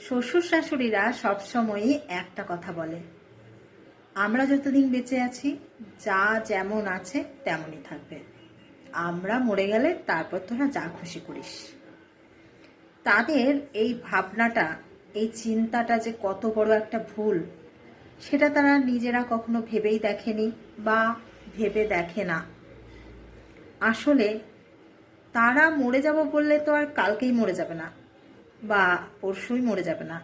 শ্বশুর শাশুড়িরা সবসময়ই একটা কথা বলে। আমরা যতদিন বেঁচে আছি, যা যেমন আছে তেমনই থাকবে। আমরা মরে গেলে তারপর তোরা যা খুশি করিস। তাদের এই ভাবনাটা, এই চিন্তাটা যে কত বড় একটা ভুল, সেটা তারা নিজেরা কখনো ভেবেই দেখেনি বা ভেবে দেখে না। আসলে তারা মরে যাব বললে তো আর কালকেই মরে যাবে না। বা পরশুই মরে যাবে না।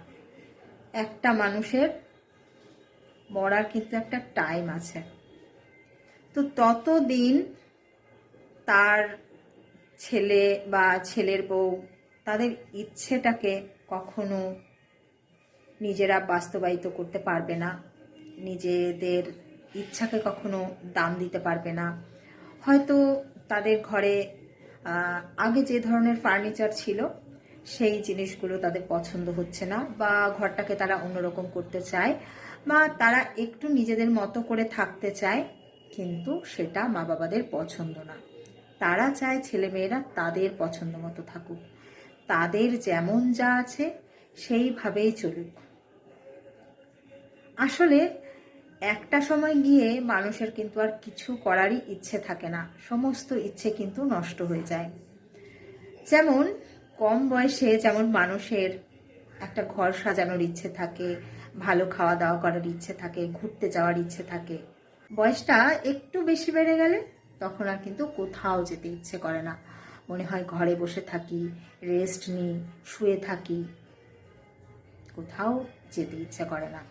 একটা মানুষের মরার কিন্তু একটা টাইম আছে। তো ততদিন তার ছেলে বা ছেলের বউ তাদের ইচ্ছেটাকে কখনো নিজেরা বাস্তবায়িত করতে পারবে না। নিজেদের ইচ্ছাকে কখনো দাম দিতে পারবে না। হয়তো তাদের ঘরে আগে যে ধরনের ফার্নিচার ছিল সেই জিনিসগুলো তাদের পছন্দ হচ্ছে না বা ঘরটাকে তারা অন্যরকম করতে চায় বা তারা একটু নিজেদের মতো করে থাকতে চায়, কিন্তু সেটা মা বাবাদের পছন্দ না। তারা চায় ছেলেমেয়েরা তাদের পছন্দ মতো থাকুক। তাদের যেমন যা আছে সেইভাবেই চলুক। আসলে একটা সময় গিয়ে মানুষের কিন্তু আর কিছু করারই ইচ্ছে থাকে না। সমস্ত ইচ্ছে কিন্তু নষ্ট হয়ে যায়। যেমন কম বয়সে যেমন মানুষের একটা ঘর সাজানোর ইচ্ছে থাকে, ভালো খাওয়া দাওয়া করার ইচ্ছে থাকে, ঘুরতে যাওয়ার ইচ্ছে থাকে, বয়সটা একটু বেশি বেড়ে গেলে তখন আর কিন্তু কোথাও যেতে ইচ্ছে করে না। মনে হয় ঘরে বসে থাকি রেস্ট নিই, শুয়ে থাকি, কোথাও যেতে ইচ্ছে করে না।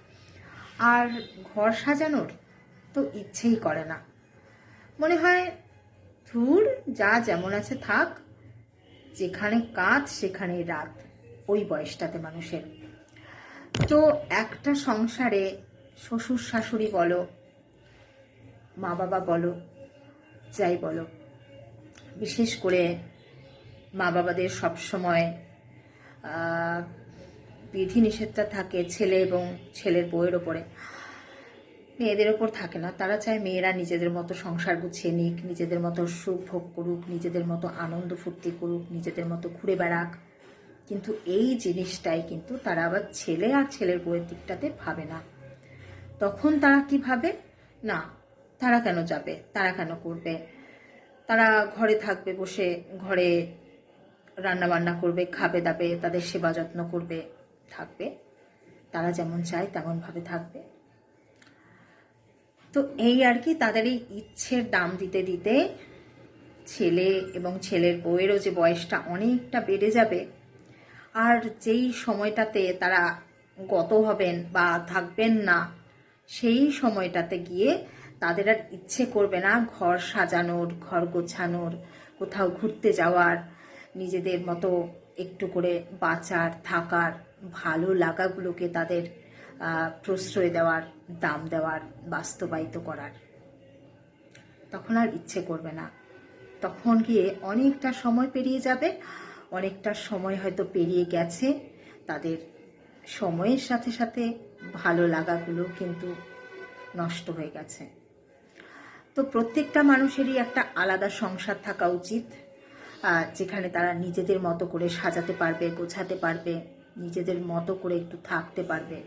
আর ঘর সাজানোর তো ইচ্ছেই করে না। মনে হয় ধুর, যা যেমন আছে থাক যেখানে কাজ, সেখানে রাত। ওই বয়সটাতে মানুষের। তো একটা সংসারে শ্বশুর, শাশুড়ি বলো, মা বাবা বলো, যাই বলো, বিশেষ করে মা বাবাদের সবসময় বিধিনিষেধটা থাকে ছেলে এবং ছেলের বউয়ের ওপরে। মেয়েদের ওপর থাকে না। তারা চায় মেয়েরা নিজেদের মতো সংসার গুছিয়ে নিক, নিজেদের মতো সুখ ভোগ করুক, নিজেদের মতো আনন্দ ফুর্তি করুক, নিজেদের মতো ঘুরে বেড়াক। কিন্তু এই জিনিসটাই কিন্তু তারা আবার ছেলে আর ছেলের বউয়ের দিকটাতে ভাবে না। তখন তারা কি ভাবে? না, তারা কেন যাবে? তারা কেন করবে? তারা ঘরে থাকবে বসে, ঘরে রান্না বান্না করবে, খাবে দাবে, তাদের সেবা যত্ন করবে, থাকবে। তারা যেমন চায় তেমনভাবে থাকবে। তো এই আর কি তাদের এই ইচ্ছের দাম দিতে দিতে ছেলে এবং ছেলের বউয়েরও যে বয়সটা অনেকটা বেড়ে যাবে। আর যেই সময়টাতে তারা গত হবেন বা থাকবেন না, সেই সময়টাতে গিয়ে তাদের আর ইচ্ছে করবে না ঘর সাজানোর, ঘর গোছানোর, কোথাও ঘুরতে যাওয়ার, নিজেদের মতো একটু করে বাঁচার, থাকার, ভালো লাগাগুলোকে তাদের প্রশ্রয় দেওয়ার, দাম দেওয়ার, বাস্তবায়িত করার। তখন আর ইচ্ছে করবে না। তখন গিয়ে অনেকটা সময় পেরিয়ে যাবে, অনেকটা সময় হয়তো পেরিয়ে গেছে। তাদের সময়ের সাথে সাথে ভালো লাগাগুলো কিন্তু নষ্ট হয়ে গেছে। তো প্রত্যেকটা মানুষেরই একটা আলাদা সংসার থাকা উচিত যেখানে তারা নিজেদের মতো করে সাজাতে পারবে, গোছাতে পারবে, নিজেদের মতো করে একটু থাকতে পারবে।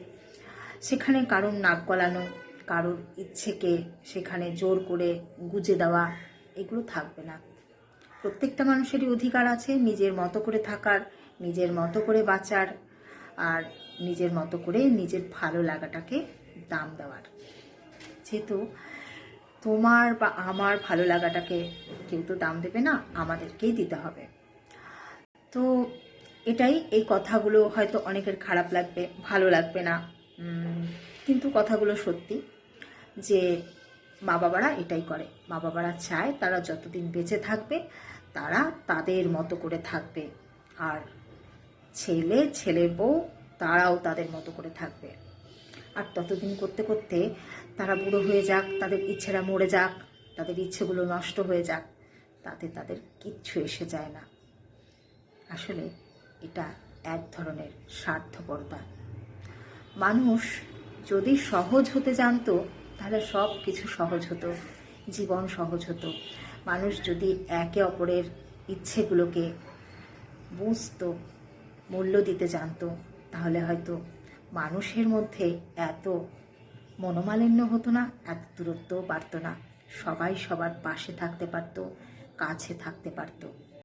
সেখানে কারোর নাক গলানো, কারোর ইচ্ছেকে সেখানে জোর করে গুজে দেওয়া, এগুলো থাকবে না। প্রত্যেকটা মানুষেরই অধিকার আছে নিজের মতো করে থাকার, নিজের মতো করে বাঁচার, আর নিজের মতো করে নিজের ভালো লাগাটাকে দাম দেওয়ার। যেহেতু তোমার বা আমার ভালো লাগাটাকে কেউ তো দাম দেবে না, আমাদেরকেই দিতে হবে। তো এটাই এই কথাগুলো হয়তো অনেকের খারাপ লাগবে, ভালো লাগবে না। কিন্তু কথাগুলো সত্যি যে মা বাবারা এটাই করে। মা বাবারা চায় তারা যতদিন বেঁচে থাকবে, তারা তাদের মতো করে থাকবে। আর ছেলে ছেলের বউ, তারাও তাদের মতো করে থাকবে। আর ততদিন করতে করতে তারা বুড়ো হয়ে যাক, তাদের ইচ্ছেরা মরে যাক, তাদের ইচ্ছেগুলো নষ্ট হয়ে যাক, তাতে তাদের কিচ্ছু এসে যায় না। আসলে এটা এক ধরনের স্বার্থপরতা। মানুষ যদি সহজ হতে জানতো, তাহলে সব কিছু সহজ হতো, জীবন সহজ হতো। মানুষ যদি একে অপরের ইচ্ছেগুলোকে বুঝতো, মূল্য দিতে জানতো, তাহলে হয়তো মানুষের মধ্যে এত মনোমালিন্য হতো না, এত দূরত্বও বাড়তো না। সবাই সবার পাশে থাকতে পারতো, কাছে থাকতে পারতো।